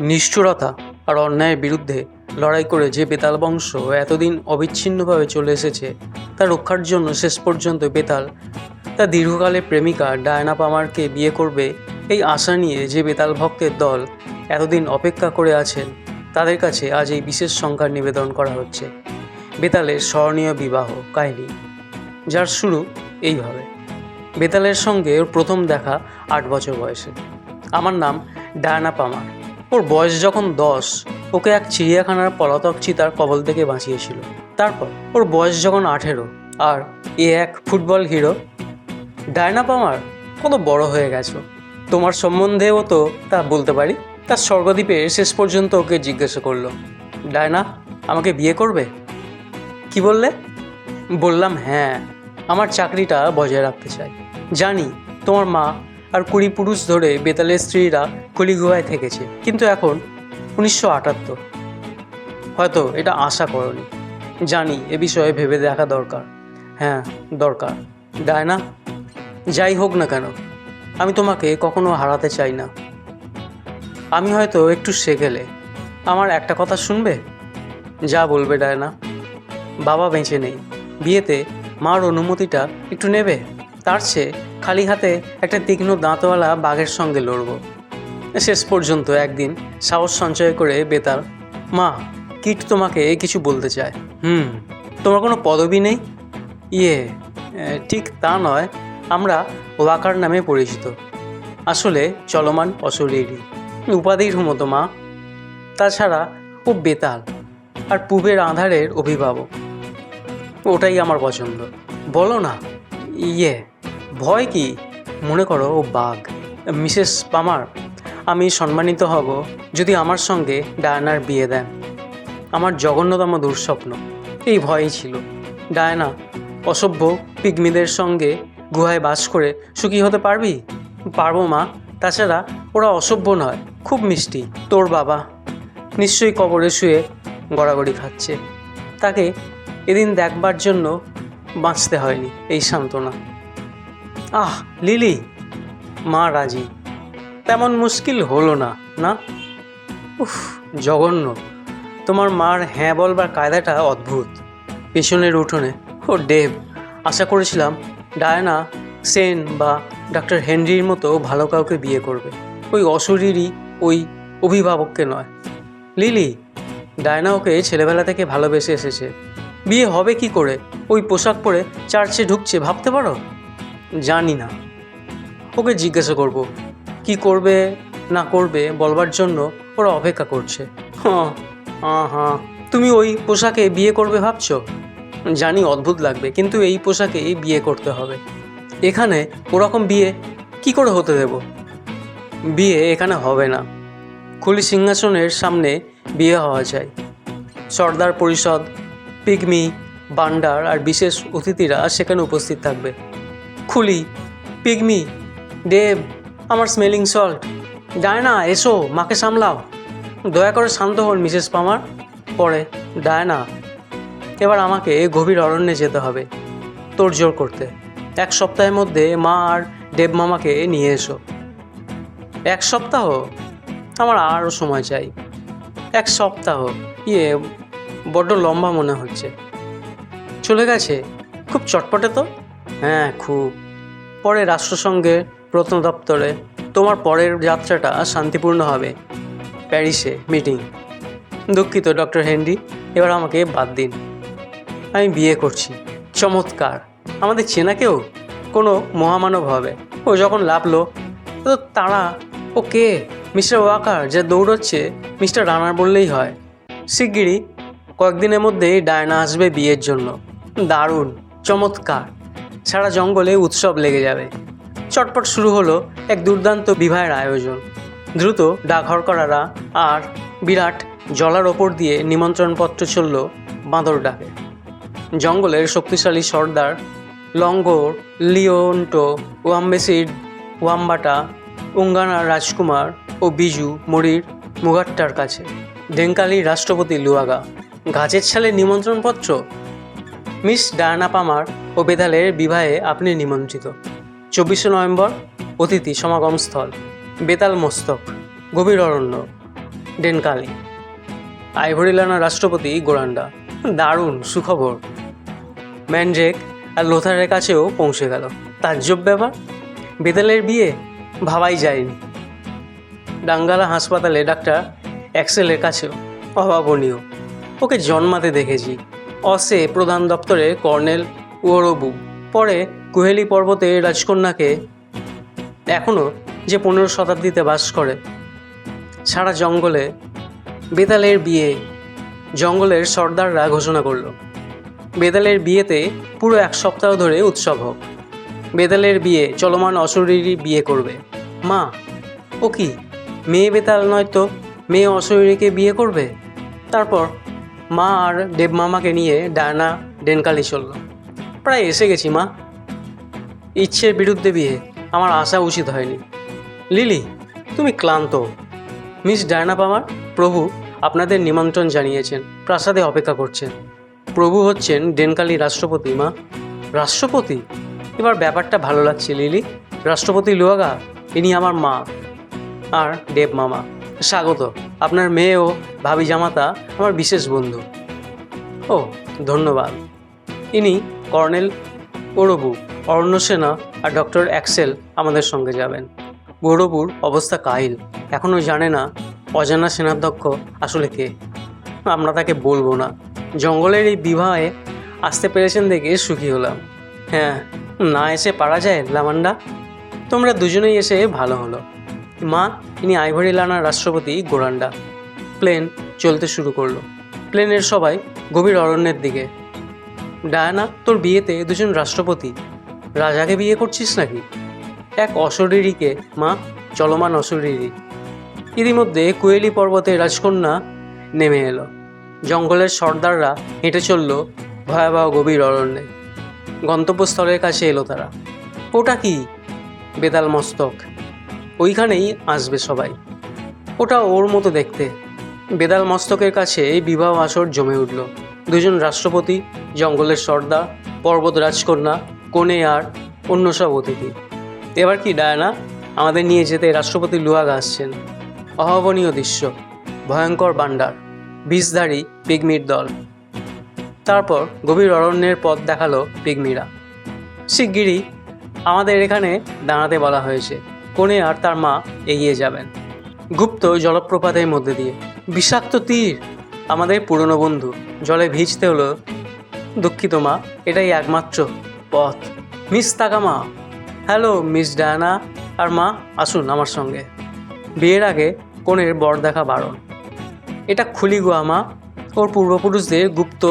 নিষ্ঠুরতা আর অন্যায়ের বিরুদ্ধে লড়াই করে যে বেতাল বংশ এতদিন অবিচ্ছিন্নভাবে চলে এসেছে, তা রক্ষার জন্য শেষ পর্যন্ত বেতাল, তা দীর্ঘকালের প্রেমিকা ডায়না পামারকে বিয়ে করবে, এই আশা নিয়ে যে বেতাল ভক্তের দল এতদিন অপেক্ষা করে আছেন, তাদের কাছে আজ এই বিশেষ সংখ্যার নিবেদন করা হচ্ছে। বেতালের স্মরণীয় বিবাহ কাহিনী, যার শুরু এইভাবে। বেতালের সঙ্গে ওর প্রথম দেখা আট বছর বয়সে। আমার নাম ডায়না পামার। ওর বয়স যখন দশ, ওকে এক চিড়িয়াখানার পলাতক চিতার কবল থেকে বাঁচিয়েছিল। তারপর ওর বয়স যখন আঠেরো, আর এ এক ফুটবল হিরো, ডায়না পামার কত বড় হয়ে গেছো। তোমার সম্বন্ধেও তো তা বলতে পারি। তার স্বর্গদ্বীপে শেষ পর্যন্ত ওকে জিজ্ঞাসা করল, ডায়না, আমাকে বিয়ে করবে? কি বললে? বললাম হ্যাঁ আমার চাকরিটা বজায় রাখতে চাই। জানি তোমার মা আর কুড়ি পুরুষ ধরে বেতালের স্ত্রীরা কলিগুহায় থেকেছে। কিন্তু এখন উনিশশো আটাত্তর। হয়তো এটা আশা করনি। জানি এ বিষয়ে ভেবে দেখা দরকার। হ্যাঁ দরকার। ডায়না যাই হোক না কেন, আমি তোমাকে কখনো হারাতে চাই না। আমি হয়তো একটু সেগেলে আমার একটা কথা শুনবে? যা বলবে ডায়না বাবা বেঁচে নেই। বিয়েতে মার অনুমতিটা একটু নেবে? তার চেয়ে খালি হাতে একটা তীক্ষ্ণ দাঁতওয়ালা বাঘের সঙ্গে লড়ব। শেষ পর্যন্ত একদিন সাহস সঞ্চয় করে বেতাল মা, কিট তোমাকে কিছু বলতে চায়। হুম, তোমার কোনো পদবি নেই? ইয়ে ঠিক তা নয়, আমরা ওয়াকার নামে পরিচিত। আসলে চলমান অশরীরই উপাধির মতো মা। তাছাড়া ও বেতাল আর পূবের আধারের অভিভাবক। ওটাই আমার পছন্দ। বলো না ইয়ে ভয় কি? মনে করো, ও বাঘ। মিসেস পামার, আমি সম্মানিত হব যদি আমার সঙ্গে ডায়নার বিয়ে দেন। আমার জঘন্যতম দুঃস্বপ্ন, এই ভয়ই ছিল। ডায়না, অসভ্য পিগমিদের সঙ্গে গুহায় বাস করে সুখী হতে পারবি? পারব মা, তাছাড়া ওরা অসভ্য নয়, খুব মিষ্টি। তোর বাবা নিশ্চয়ই কবরে শুয়ে গড়াগড়ি খাচ্ছে। তাকে এদিন দেখবার জন্য বাঁচতে হয়নি, এই সান্ত্বনা। আহ, লিলি, মা রাজি। তেমন মুশকিল হলো না না? উফ, জঘন্য। তোমার মার হ্যাঁ বলবার কায়দাটা অদ্ভুত। পেছনের উঠোনে, ও ডেভ আশা করেছিলাম ডায়না, সেন বা ডক্টর হেনরির মতো ভালো কাউকে বিয়ে করবে। ওই অশরীরই ওই অভিভাবককে নয়। লিলি, ডায়না ওকে ছেলেবেলা থেকে ভালোবেসে এসেছে। বিয়ে হবে কি করে? ওই পোশাক পরে চার্চে ঢুকছে, ভাবতে পারো? জানি না। ওকে জিজ্ঞাসা করব, কি করবে, না করবে বলবার জন্য ওরা অপেক্ষা করছে। হ্যাঁ হ্যাঁ হ্যাঁ। তুমি ওই পোশাকে বিয়ে করবে ভাবছ? জানি অদ্ভুত লাগবে, কিন্তু এই পোশাকেই বিয়ে করতে হবে। এখানে ওরকম বিয়ে কি করে হতে দেব? বিয়ে এখানে হবে না। খুলি সিংহাসনের সামনে বিয়ে হওয়া চাই সর্দার পরিষদ, পিগমি, বান্ডার আর বিশেষ অতিথিরা সেখানে উপস্থিত থাকবে। খুলি, পিগমি, দেব, আমার স্মেলিং সল্ট ডায়না, এসো, মাকে সামলাও। দয়া করে শান্ত হন, মিসেস পামার। পরে, ডায়না, এবার আমাকে গভীর অরণ্যে যেতে হবে, তোর জোর করতে। এক সপ্তাহের মধ্যে মা আর দেব মামাকে নিয়ে এসো। এক সপ্তাহ? আমার আরও সময় চাই। এক সপ্তাহ? ইয়ে বড্ড লম্বা মনে হচ্ছে। চলে গেছে? খুব চটপটে তো? হ্যাঁ খুব। পরে রাষ্ট্রসংঘের প্রত্ন দপ্তরে তোমার পরের যাত্রাটা শান্তিপূর্ণ হবে। প্যারিসে মিটিং। দুঃখিত, ডক্টর হেনরি, এবার আমাকে বাদ দিন। আমি বিয়ে করছি। চমৎকার। আমাদের চেনা কেউ? কোনো মহামানব হবে। ও যখন লাভলো তো তারা, ও কে? মিস্টার ওয়াকার, যে দৌড়চ্ছে, মিস্টার রানার বললেই হয়। শিগগিরই কয়েকদিনের মধ্যেই ডায়না আসবে বিয়ের জন্য। দারুণ, চমৎকার। সারা জঙ্গলে উৎসব লেগে যাবে। চটপট শুরু হলো এক দুর্দান্ত বিবাহের আয়োজন। দ্রুত ডাক হরকরারা আর বিরাট জলার ওপর দিয়ে নিমন্ত্রণপত্র চলল বাঁদর ডাকে জঙ্গলের শক্তিশালী সর্দার লঙ্গর লিওন্টো ওয়াম্বেসিড ওয়াম্বাটা উঙ্গানার রাজকুমার ও বিজু মরির মুগাট্টার কাছে। ডেঙ্কালি রাষ্ট্রপতি লুয়াগা। গাছের ছালে নিমন্ত্রণপত্র? মিস ডায়ানা পামার ও বেদালের বিবাহে আপনি নিমন্ত্রিত। চব্বিশে নভেম্বর, অতিথি সমাগমস্থল বেতাল মস্তক, গভীর অরণ্য, ডেনকালি। আইভরিলানা রাষ্ট্রপতি গোরান্ডা, দারুণ সুখবর। ম্যানড্রেক আর লোথারের কাছেও পৌঁছে গেল। তাজ্জব ব্যাপার? বেতালের বিয়ে? ভাবাই যায়নি। ডাঙ্গালা হাসপাতালে ডাক্তার অ্যাক্সেলের কাছেও অভাবনীয়। ওকে জন্মাতে দেখেছি। অসে প্রধান দপ্তরে কর্নেল উয়রবু পরে কুহেলি পর্বতে রাজকন্যাকে এখনও যে পনেরো শতাব্দীতে বাস করে। সারা জঙ্গলে বেতালের বিয়ে, জঙ্গলের সর্দাররা ঘোষণা করল। বেতালের বিয়েতে পুরো এক সপ্তাহ ধরে উৎসব হোক। বেতালের বিয়ে, চলমান অশরীরই বিয়ে করবে। মা, ও কি মেয়ে বেতাল নয় তো? মেয়ে অশরীরীকে বিয়ে করবে? তারপর মা আর দেব মামাকে নিয়ে ডায়না ডেনকালি চলল। প্রায় এসে গেছি মা। ইচ্ছের বিরুদ্ধে বিয়ে, আমার আসা উচিত হয়নি। লিলি, তুমি ক্লান্ত। মিস ডায়না পামার প্রভু আপনাদের নিমন্ত্রণ জানিয়েছেন, প্রাসাদে অপেক্ষা করছেন। প্রভু হচ্ছেন ডেনকালি রাষ্ট্রপতি মা। রাষ্ট্রপতি? এবার ব্যাপারটা ভালো লাগছে, লিলি। রাষ্ট্রপতি লুয়াগা, ইনি আমার মা আর দেব মামা। স্বাগত। আপনার মেয়ে ও ভাবি জামাতা আমার বিশেষ বন্ধু। ও, ধন্যবাদ। ইনি কর্নেল ওরবু অরণ্য সেনা আর ডক্টর অ্যাক্সেল আমাদের সঙ্গে যাবেন। গৌরবুর অবস্থা কাহিল। এখনও জানে না অজানা সেনাধ্যক্ষ আসলে কে। আমরা তাকে বলব না। জঙ্গলের এই বিবাহে আসতে পেরেছেন দেখে সুখী হলাম। হ্যাঁ না এসে পারা যায় লামান্ডা? তোমরা দুজনেই এসে ভালো হলো। মা ইনি আইভরি লানার রাষ্ট্রপতি গোরান্ডা। প্লেন চলতে শুরু করল। প্লেনের সবাই গভীর অরণ্যের দিকে। ডায়ানা, তোর বিয়েতে দুজন রাষ্ট্রপতি। রাজাকে বিয়ে করছিস নাকি? এক অশরীরীকে, মা, চলমান অশরীরী। ইতিমধ্যে কুয়েলি পর্বতে রাজকন্যা নেমে এলো। জঙ্গলের সর্দাররা হেঁটে চলল ভয়াবহ গভীর অরণ্যে। গন্তব্যস্থলের কাছে এলো তারা। ওটা কি? বেতাল মস্তক। ওইখানেই আসবে সবাই। ওটা ওর মতো দেখতে। বেদাল মস্তকের কাছে বিবাহ আসর জমে উঠল। দুজন রাষ্ট্রপতি, জঙ্গলের সর্দা পর্বত রাজকন্যা, কনে আর অন্য সব অতিথি। এবার কি, ডায়না? আমাদের নিয়ে যেতে রাষ্ট্রপতি লুয়াগা আসছেন। অভাবনীয় দৃশ্য। ভয়ঙ্কর বান্ডার বিষধারী পিগমির দল। তারপর গভীর অরণ্যের পথ দেখাল পিগমিরা। শিগগিরই আমাদের এখানে দাঁড়াতে বলা হয়েছে। কোনে আর তার মা এগিয়ে যাবেন। গুপ্ত জলপ্রপাতের মধ্যে দিয়ে, বিষাক্ত তীর, আমাদের পুরনো বন্ধু। জলে ভিজতে হলো দুঃখিত মা, এটাই একমাত্র পথ। Miss Takama hello, miss Diana. আর মা, আসুন আমার সঙ্গে। বিয়ের আগে কনের বর দেখা বারণ। এটা খুলি গোয়া মা, ওর পূর্বপুরুষদের গুপ্ত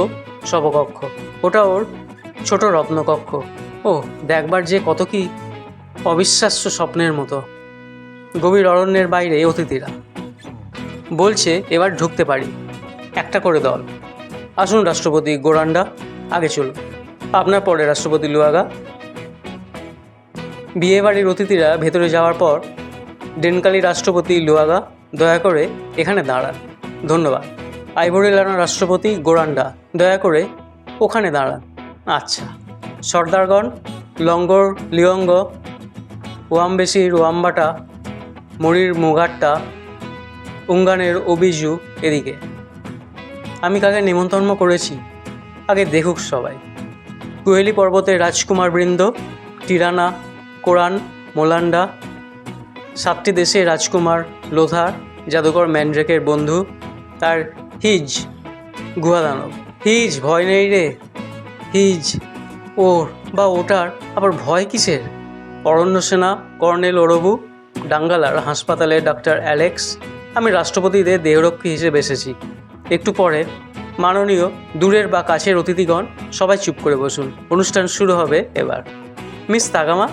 শবকক্ষ। ওটা ওর ছোট রত্নকক্ষ। ও দেখবার যে কত কি অবিশ্বাস্য স্বপ্নের মতো। গভীর অরণ্যের বাইরে অতিথিরা। বলছে, এবার ঢুকতে পারি। একটা করে দল। আসুন রাষ্ট্রপতি গোরান্ডা, আগে চলুন। আপনার পরে রাষ্ট্রপতি লুয়াগা। বিয়ে বাড়ির অতিথিরা ভেতরে যাওয়ার পর ডেনকালি রাষ্ট্রপতি লুয়াগা দয়া করে এখানে দাঁড়ান। ধন্যবাদ। আইভরিলানা রাষ্ট্রপতি গোরান্ডা দয়া করে ওখানে দাঁড়ান। আচ্ছা সর্দারগণ, লঙ্গর, লিয়ঙ্গ ওয়ামবেশির ওয়াম্বাটা মরির মুগাট্টা, উঙ্গানের অবিজু এদিকে। আমি কাকে নিমন্ত্রণ করেছি? আগে দেখুক সবাই। কুহেলি পর্বতে রাজকুমার বৃন্দ, টিরানা কোরআন মোলান্ডা, সাতটি দেশে রাজকুমার লোথার জাদুকর ম্যান্ড্রেকের বন্ধু, তার হিজ, গুহাদানব। হিজ, ভয় নেই রে। হিজ, ওর বা ওটার আবার ভয় কিসের? অরণ্য সেনা, কর্নেল ওরবু, ডাঙ্গালার হাসপাতালে ডাক্তার অ্যালেক্স, আমি রাষ্ট্রপতিদের দেহরক্ষী হিসেবে এসেছি। একটু পরে মাননীয় দূরের বা কাছের অতিথিগণ সবাই চুপ করে বসুন। অনুষ্ঠান শুরু হবে এবার। মিস তাগামা,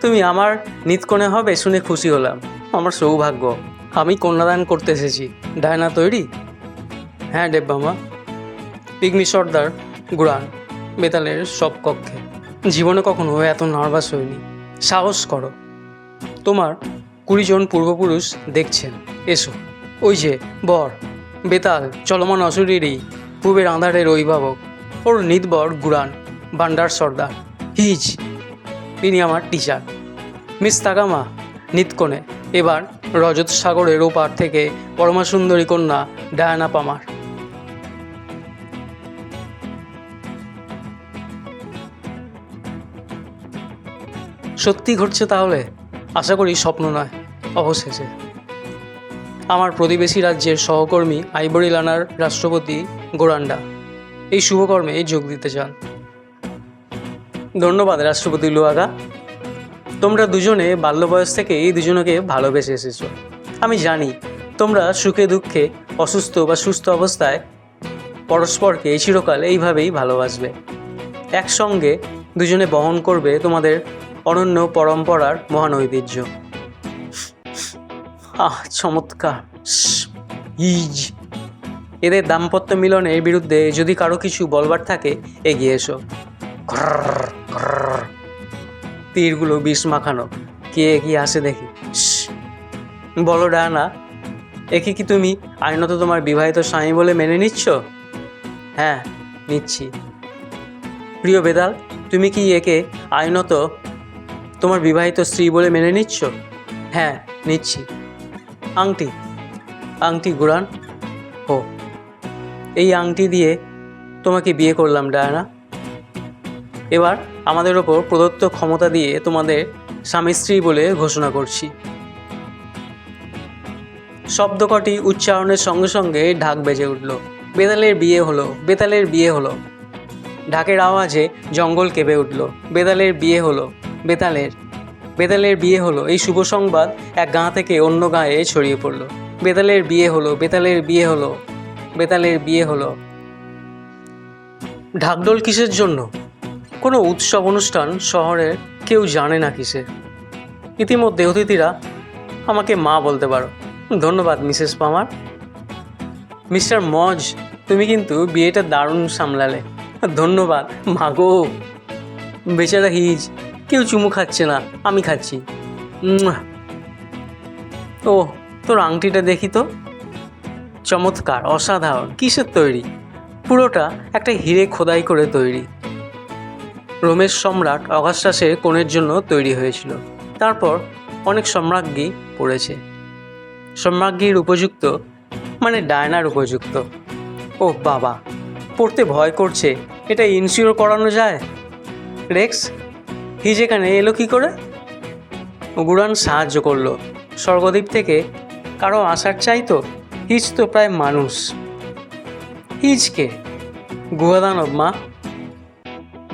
তুমি আমার নিতকোণে হবে শুনে খুশি হলাম। আমার সৌভাগ্য, আমি কন্যাদান করতে এসেছি। ডায়না তৈরি? হ্যাঁ দেববামা পিগমি সর্দার, গুড়ান, বেতালের সব কক্ষে। জীবনে কখনো এত নার্ভাস হয়নি সাহস করো। তোমার কুড়িজন পূর্বপুরুষ দেখছেন। এসো। ওই যে, বর, বেতাল, চলমান অসুরেরই পূর্বের আঁধারের অভিভাবক। ওর নিতবর গুরান বান্ডার সর্দার। হিজ তিনি আমার টিচার মিস তাগামা নিতকোণে এবার রজত সাগরের ওপার থেকে পরমাসুন্দরী কন্যা ডায়ানা পামার। সত্যি ঘটছে তাহলে? আশা করি স্বপ্ন নয়, অবশেষে। আমার প্রতিবেশী রাজ্যের সহকর্মী আইবরি লানার রাষ্ট্রপতি গোরান্ডা, এই শুভকর্মে যোগ দিতে চান। ধন্যবাদ রাষ্ট্রপতি লুয়াগা। তোমরা দুজনে বাল্য বয়স থেকে এই দুজনকে ভালোবেসে এসেছ। আমি জানি তোমরা সুখে দুঃখে, অসুস্থ বা সুস্থ অবস্থায় পরস্পরকে চিরকাল এইভাবেই ভালোবাসবে। একসঙ্গে দুজনে বহন করবে তোমাদের অনন্য পরম্পরার মহান ঐতিহ্য। আহ, চমৎকার। ইজ। এদের দাম্পত্য মিলনের বিরুদ্ধে যদি কারও কিছু বলবার থাকে, এগিয়ে এসো। তীরগুলো বিষ মাখানো। কে এগিয়ে আসে দেখি। বলো, ডানা, একে কি তুমি আইনত তোমার বিবাহিত স্বামী বলে মেনে নিচ্ছ? হ্যাঁ নিচ্ছি। প্রিয় বেদাল, তুমি কি একে আইনত তোমার বিবাহিত স্ত্রী বলে মেনে নিচ্ছ? হ্যাঁ নিচ্ছি। আংটি আংটি গুড়ান ও এই আংটি দিয়ে তোমাকে বিয়ে করলাম, ডায়ানা। এবার আমাদের ওপর প্রদত্ত ক্ষমতা দিয়ে তোমাদের স্বামী স্ত্রী বলে ঘোষণা করছি। শব্দ কটি উচ্চারণের সঙ্গে সঙ্গে ঢাক বেজে উঠল। বেতালের বিয়ে হলো, বেতালের বিয়ে হলো। ঢাকের আওয়াজে জঙ্গল কেঁপে উঠল। বেতালের বিয়ে হলো। বেতালের। বেতালের বিয়ে হলো এই শুভ সংবাদ এক গাঁ থেকে অন্য গাঁয়ে ছড়িয়ে পড়ল। বেতালের বিয়ে হলো, বেতালের বিয়ে হলো, বেতালের বিয়ে হলো। ঢাকডোল কিসের জন্য? কোনো উৎসব অনুষ্ঠান শহরের কেউ জানে না কিসে। ইতিমধ্যে অতিথিরা আমাকে মা বলতে পারো। ধন্যবাদ, মিসেস পামার। মিস্টার মজ, তুমি কিন্তু বিয়েটা দারুণ সামলালে। ধন্যবাদ মাগো বেচারা হিজ কেউ চুমু খাচ্ছে না, আমি খাচ্ছি। ও, তোর আংটিটা দেখি তো। চমৎকার, অসাধারণ, কিসের তৈরি? পুরোটা একটা হিরে খোদাই করে তৈরি। রোমের সম্রাট অগাস্টাসের কোণের জন্য তৈরি হয়েছিল। তারপর অনেক সম্রাজ্ঞী পড়েছে। সম্রাজ্ঞীর উপযুক্ত মানে ডায়নার উপযুক্ত। ও বাবা, পড়তে ভয় করছে, এটা ইনসিওর করানো যায়? রেক্স হিজ এখানে এলো কি করে? গুড়ান সাহায্য করল। স্বর্গদ্বীপ থেকে কারও আসার চাইতো হিজ তো প্রায় মানুষ। হিজকে গুহাদানব মা।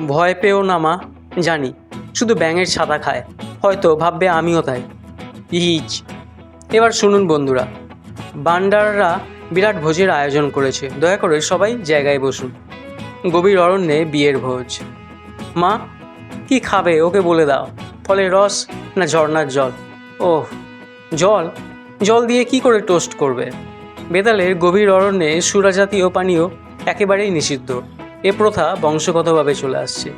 ভয় পেও না মা, জানি। শুধু ব্যাঙের ছাতা খায়। হয়তো ভাববে আমিও তাই। হিজ এবার শুনুন বন্ধুরা। বান্ডাররা বিরাট ভোজের আয়োজন করেছে। দয়া করে সবাই জায়গায় বসুন। গভীর অরণ্যে বিয়ের ভোজ। মা কি খাবে? ওকে বলে দাও। ফলের রস না ঝর্ণার জল? ওহ, জল? জল দিয়ে কি করে টোস্ট করবে? বেতালের গভীর অরণ্যে সুরা জাতীয় পানীয় একেবারেই নিষিদ্ধ। এ প্রথা বংশগতভাবে চলে আসছে।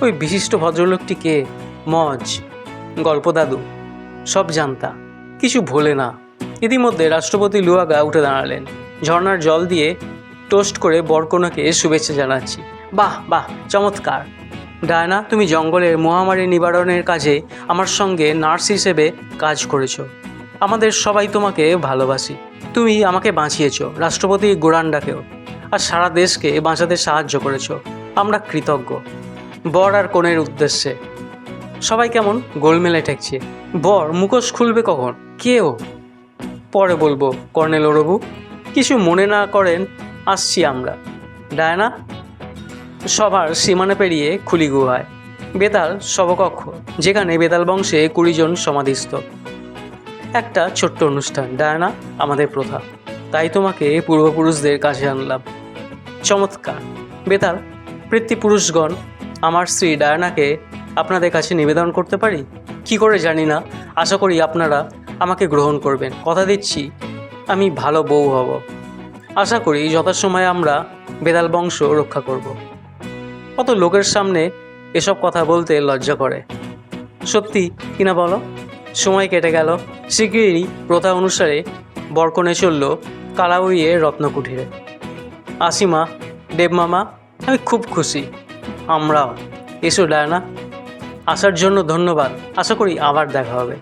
ওই বিশিষ্ট ভদ্রলোকটি কে? মজ, গল্পদাদু, সব জানতা। কিছু ভোলে না। ইতিমধ্যে রাষ্ট্রপতি লুয়াগা উঠে দাঁড়ালেন। ঝর্ণার জল দিয়ে টোস্ট করে বরকোনাকে শুভেচ্ছা জানাচ্ছি। বাহ বাহ, চমৎকার। ডায়না, তুমি জঙ্গলের মহামারী নিবারণের কাজে আমার সঙ্গে নার্স হিসেবে কাজ করেছ। আমাদের সবাই তোমাকে ভালোবাসি। তুমি আমাকে বাঁচিয়েছ, রাষ্ট্রপতি গোরান্ডাকেও। আর সারা দেশকে বাঁচাতে সাহায্য করেছ। আমরা কৃতজ্ঞ। বর আর কনের উদ্দেশ্যে। সবাই কেমন? গোলমেলে ঠেকছে। বর, মুখোশ খুলবে কখন? কেও পরে বলব, কর্নেল ওরবু। কিছু মনে না করেন, আসছি আমরা। ডায়না সবার সীমানা পেরিয়ে খুলি গুহায় বেতাল শবকক্ষ যেখানে বেতাল বংশে কুড়িজন সমাধিস্থ। একটা ছোট্ট অনুষ্ঠান ডায়না আমাদের প্রথা। তাই তোমাকে পূর্বপুরুষদের কাছে আনলাম। চমৎকার। বেতাল পিতৃপুরুষগণ আমার স্ত্রী ডায়নাকে আপনাদের কাছে নিবেদন করতে পারি? কি করে জানি না। আশা করি আপনারা আমাকে গ্রহণ করবেন। কথা দিচ্ছি, আমি ভালো বউ হব। আশা করি যথাসময়ে আমরা বেতাল বংশ রক্ষা করব। কত লোকের সামনে এসব কথা বলতে লজ্জা করে। সত্যি কিনা বলো? সময় কেটে গেল। শিগগিরই প্রথা অনুসারে বরকনে চলল কালাউইয়ে রত্নকুঠিরে আসিমা, দেবমামা, আমি খুব খুশি। আমরাও। এসো, ডায়না। আসার জন্য ধন্যবাদ। আশা করি আবার দেখা হবে।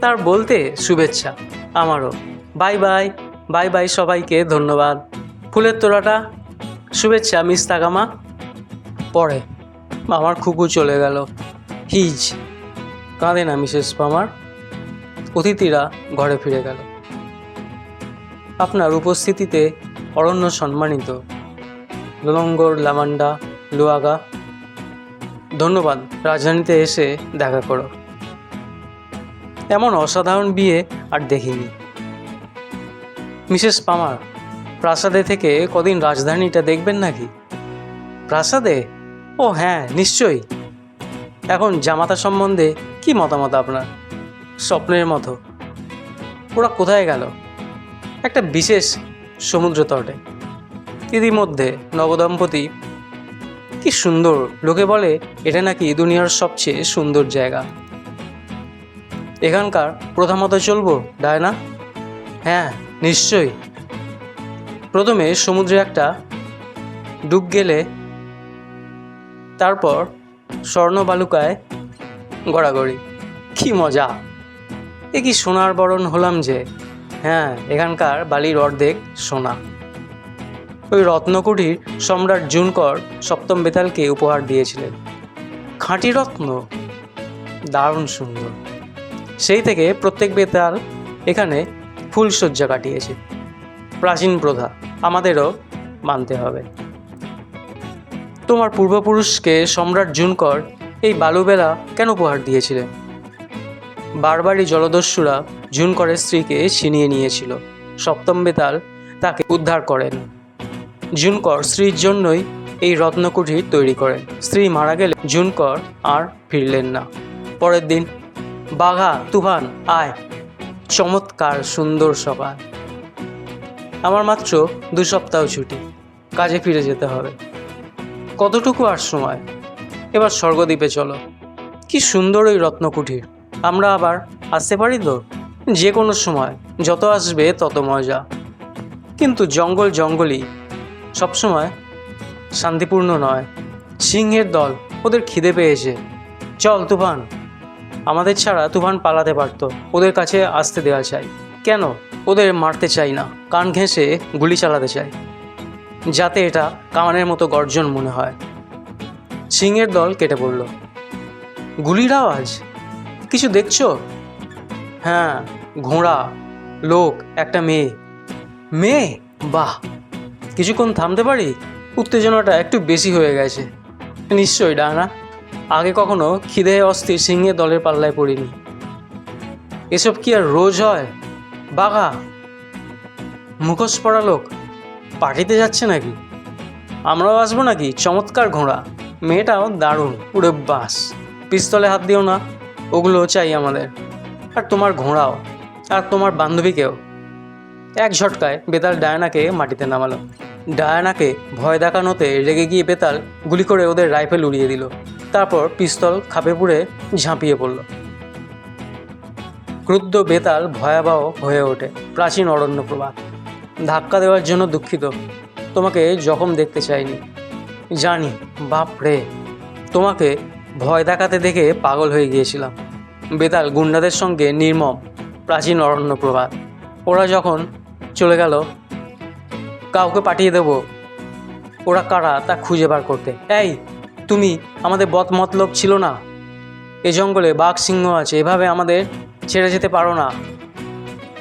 তার বলতে শুভেচ্ছা আমারও। Bye bye. বাই বাই সবাইকে ধন্যবাদ। ফুলের তোড়াটা। শুভেচ্ছা, মিস তাকামা পরে আমার খুকু চলে গেল। হিজ, কাঁদে না মিসেস পামার? অতিথিরা ঘরে ফিরে গেল। আপনার উপস্থিতিতে অরণ্য সম্মানিত। ললঙ্গর, লামান্ডা, লুয়াগা, ধন্যবাদ, রাজধানীতে এসে দেখা করো। এমন অসাধারণ বিয়ে আর দেখিনি। মিসেস পামার, প্রাসাদে থেকে কদিন রাজধানীটা দেখবেন নাকি? প্রাসাদে? ও হ্যাঁ নিশ্চয়ই। এখন জামাতা সম্বন্ধে কি মতামত আপনার? স্বপ্নের মতো। ওরা কোথায় গেল? একটা বিশেষ সমুদ্র তটে। ইতিমধ্যে নবদম্পতি, কি সুন্দর, লোকে বলে এটা নাকি দুনিয়ার সবচেয়ে সুন্দর জায়গা। এখানকার প্রথমত চলবো ডায়না হ্যাঁ নিশ্চয়ই। প্রথমে সমুদ্রে একটা ডুব গেলে তারপর স্বর্ণ বালুকায় গড়াগড়ি। কি মজা! এ কি সোনার বরণ হলাম যে। হ্যাঁ এখানকার বালির অর্ধেক সোনা। ওই রত্নকুটির সম্রাট জুনকর সপ্তম বেতালকে উপহার দিয়েছিলেন। খাঁটি রত্ন! দারুণ সুন্দর। সেই থেকে প্রত্যেক বেতাল এখানে ফুলশয্যা কাটিয়েছে। প্রাচীন প্রথা, আমাদেরও মানতে হবে। তোমার পূর্বপুরুষকে সম্রাট জুনকর এই বালুবেলা কেন উপহার দিয়েছিলেন বারবারই জলদস্যুরা জুনকরের স্ত্রীকে ছিনিয়ে নিয়েছিল। সপ্তম বেতাল তাকে উদ্ধার করেন। জুনকর স্ত্রীর জন্যই এই রত্নকুঠির তৈরি করেন। স্ত্রী মারা গেলে জুনকর আর ফিরলেন না। পরের দিন, বাঘা তুফান, আয়, চমৎকার সুন্দর সকাল আমার মাত্র দু সপ্তাহ ছুটি, কাজে ফিরে যেতে হবে। কতটুকু আর সময়? এবার স্বর্গদ্বীপে চলো। কি সুন্দর ওই রত্নকুঠির। আমরা আবার আসতে পারি তো? যে কোনো সময়, যত আসবে তত মজা। কিন্তু জঙ্গল জঙ্গলই। সবসময় শান্তিপূর্ণ নয়। সিংহের দল ওদের খিদে পেয়েছে। চল, তুফান। আমাদের ছাড়া তুফান পালাতে পারতো। ওদের কাছে আসতে দেওয়া চাই। কেন? ওদের মারতে চাই না। কান ঘেঁষে গুলি চালাতে চাই। যাতে এটা কামানের মতো গর্জন মনে হয়। সিংহের দল কেটে পড়ল। গুলির আওয়াজ কিছু দেখছ? হ্যাঁ ঘোড়া, লোক, একটা মেয়ে। মেয়ে? বাহ! কিছুক্ষণ থামতে পারি? উত্তেজনাটা একটু বেশি হয়ে গেছে। নিশ্চয়ই, ডানা। আগে কখনো খিদে অস্থির সিংহের দলের পাল্লায় পড়িনি। এসব কি আর রোজ হয়? বাঘা! মুখোশ পড়া লোক পার্টিতে যাচ্ছে নাকি? আমরাও আসব নাকি? চমৎকার ঘোড়া। মেয়েটাও দারুণ। পুরো বাস। পিস্তলে হাত দিও না। ওগুলো চাই আমাদের। আর তোমার ঘোড়াও। আর তোমার বান্ধবীকেও। এক ঝটকায় বেতাল ডায়নাকে মাটিতে নামালো। ডায়ানাকে ভয় দেখানোতে রেগে গিয়ে বেতাল গুলি করে ওদের রাইফেল উড়িয়ে দিল। তারপর পিস্তল খাপে পুড়ে ঝাঁপিয়ে পড়ল। ক্রুদ্ধ বেতাল ভয়াবহ হয়ে ওঠে। প্রাচীন অরণ্য প্রবাহ ধাক্কা দেওয়ার জন্য দুঃখিত। তোমাকে জখম দেখতে চাইনি। জানি, বাপ রে, তোমাকে ভয় দেখাতে দেখে পাগল হয়ে গিয়েছিলাম। বেতাল গুন্ডাদের সঙ্গে নির্মম, প্রাচীন অরণ্য প্রবাদ ওরা যখন চলে গেল, কাউকে পাঠিয়ে দেব। ওরা কারা তা খুঁজে বার করতে। এই, তুমি আমাদের বদ মতলব ছিল না? এ জঙ্গলে বাঘ সিংহ আছে, এভাবে আমাদের ছেড়ে যেতে পারো না।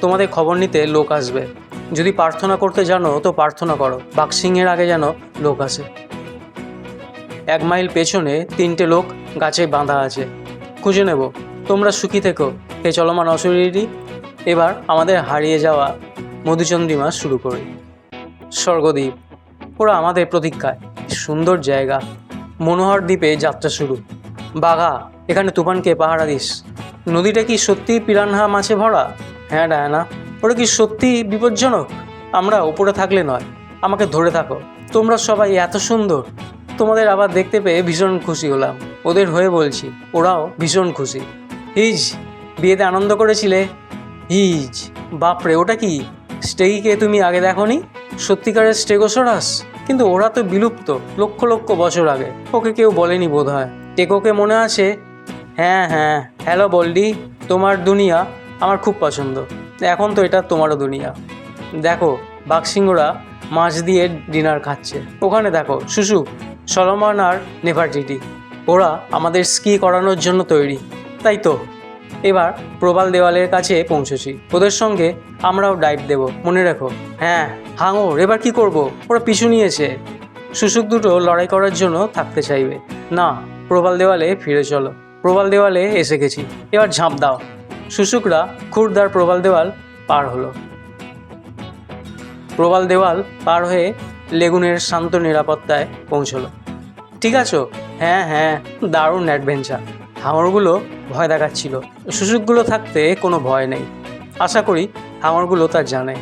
তোমাদের খবর নিতে লোক আসবে। যদি প্রার্থনা করতে জানো, তো প্রার্থনা করো। বাঘ সিংহের আগে যেন লোক আসে। এক মাইল পেছনে তিনটে লোক গাছে বাঁধা আছে। খুঁজে নেব। তোমরা সুখী থেকো। হে চলমান অশরীরই। এবার আমাদের হারিয়ে যাওয়া মধুচন্দ্রিমা শুরু করি। স্বর্গদ্বীপ, ওরা আমাদের প্রতীক্ষায়। সুন্দর জায়গা। মনোহর দ্বীপে যাত্রা শুরু। বাঘা, এখানে তুফানকে পাহারা দিস। নদীটা কি সত্যি পিরানহা মাছে ভরা? হ্যাঁ ডায়ানা। ওটা কি সত্যি বিপজ্জনক? আমরা উপরে থাকলে নয়, আমাকে ধরে থাকো। তোমরা সবাই এত সুন্দর। তোমাদের আবার দেখতে পেয়ে ভীষণ খুশি হলাম। ওদের হয়ে বলছি, ওরাও ভীষণ খুশি। হিজ, বিয়েতে আনন্দ করেছিলে? হিজ, বাপরে, ওটা কি? স্টেগিকে তুমি আগে দেখোনি? সত্যিকারের স্টেগোসরাস? কিন্তু ওরা তো বিলুপ্ত, লক্ষ লক্ষ বছর আগে। ওকে কেউ বলেনি বোধ হয় টেকোকে মনে আছে? হ্যাঁ হ্যাঁ। হ্যালো, বলডি, তোমার দুনিয়া আমার খুব পছন্দ। এখন তো এটা তোমারও দুনিয়া। দেখো, বাঘসিংহরা মাছ দিয়ে ডিনার খাচ্ছে। ওখানে দেখো শুশুক সলমান আর নেভারটিটি ওরা আমাদের স্কি করানোর জন্য তৈরি। তাই তো? এবার প্রবাল দেওয়ালের কাছে পৌঁছেছি। ওদের সঙ্গে আমরাও ডাইভ দেব। মনে রেখো। হ্যাঁ হাঙর এবার কি করব? ওরা পিছু নিয়েছে। শুশুক দুটো লড়াই করার জন্য থাকতে চাইবে। না, প্রবাল দেওয়ালে ফিরে চলো। প্রবাল দেওয়ালে এসে গেছি। এবার ঝাঁপ দাও। শুশুকরা খুরদার প্রবাল দেওয়াল পার হলো। প্রবাল দেওয়াল পার হয়ে লেগুনের শান্ত নিরাপত্তায় পৌঁছলো। ঠিক আছো? হ্যাঁ হ্যাঁ দারুণ অ্যাডভেঞ্চার হাঙরগুলো ভয় দেখাচ্ছিল। শুশুকগুলো থাকতে কোনো ভয় নেই। আশা করি হাঙরগুলো তা জানে।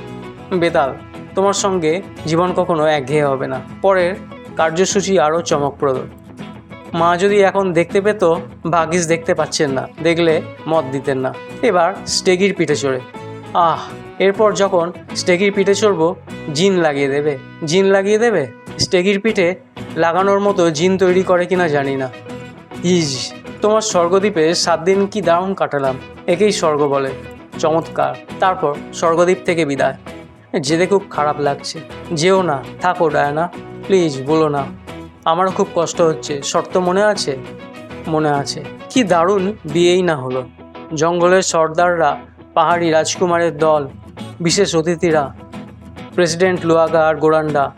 বেতাল, তোমার সঙ্গে জীবন কখনো একঘেয়ে হবে না। পরের কার্যসূচি আরও চমকপ্রদ। মা যদি এখন দেখতে পেত ভাগিস দেখতে পাচ্ছেন না, দেখলে মত দিতেন না। এবার স্টেগির পিঠে চড়ে। আহ, এরপর যখন স্টেগির পিঠে চড়বো, জিন লাগিয়ে দেবে। জিন লাগিয়ে দেবে? স্টেগির পিঠে লাগানোর মতো জিন তৈরি করে কিনা জানি না। ইজ তোমার স্বর্গদ্বীপে সাত দিন কি দারুণ কাটালাম। একেই স্বর্গ বলে। চমৎকার। তারপর স্বর্গদ্বীপ থেকে বিদায়। যেতে খুব খারাপ লাগছে। যেও না, থাকো, ডায়না। প্লিজ বলো না। আমারও খুব কষ্ট হচ্ছে। শর্ত মনে আছে? মনে আছে। কি দারুণ বিয়েই না হলো। জঙ্গলের সর্দাররা, পাহাড়ি রাজকুমারের দল, বিশেষ অতিথিরা, প্রেসিডেন্ট লুয়াগা আর গোরান্ডা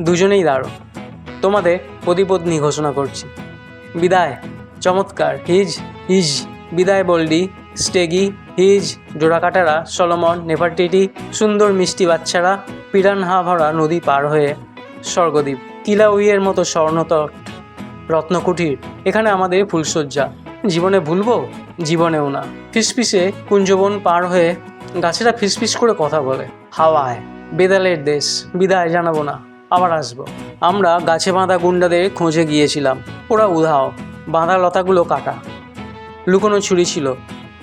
দুজনেই দারুণ। তোমাদের প্রতিপত্নী ঘোষণা করছি। বিদায়। চমৎকার। হিজ হিজ। বিদায় বলডি, স্টেগি, হিজ, জোড়াকাটারা, সলমন, নেফারটিটি, সুন্দর মিষ্টি বাচ্চারা পিরানহা ভরা নদী পার হয়ে স্বর্গদ্বীপ। কিলাউইয়ের মতো স্বর্ণতট রত্নকুঠির এখানে আমাদের ফুলশয্যা। জীবনে ভুলবো? জীবনেও না। ফিসফিসে কুঞ্জবন পার হয়ে গাছেরা ফিসফিস করে কথা বলে। হাওয়ায়, বেদালের দেশ, বিদায় জানাব না, আবার আসব। আমরা গাছে বাঁধা গুন্ডাদের খোঁজে গিয়েছিলাম। ওরা উধাও, বাঁধা লতাগুলো কাটা। লুকোনো ছুরি ছিল,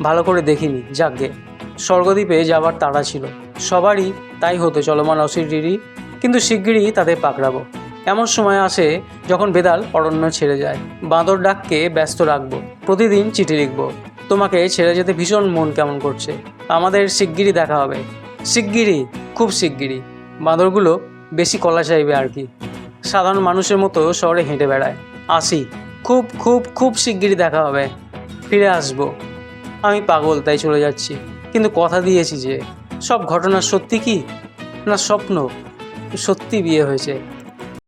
ভালো করে দেখিনি যাকগে স্বর্গদ্বীপে যাবার তাড়া ছিল। সবারই তাই হতো চলমান অসিরিরি কিন্তু শিগগিরই তাদের পাকড়াবো। এমন সময় আসে যখন বেদাল অরণ্য ছেড়ে যায়। বাঁদর ডাককে ব্যস্ত রাখব, প্রতিদিন চিঠি লিখব। তোমাকে ছেড়ে যেতে ভীষণ মন কেমন করছে। আমাদের শিগগিরই দেখা হবে। শিগগিরই, খুব শিগগিরই। বাঁদরগুলো বেশি কলা চাইবে আর কি। সাধারণ মানুষের মতো শহরে হেঁটে বেড়ায়। আসি, খুব খুব খুব শিগগিরই দেখা হবে। ফিরে আসব। আমি পাগল, তাই চলে যাচ্ছি। কিন্তু কথা দিয়েছি যে, সব ঘটনা সত্যি কি? না স্বপ্ন? সত্যি বিয়ে হয়েছে।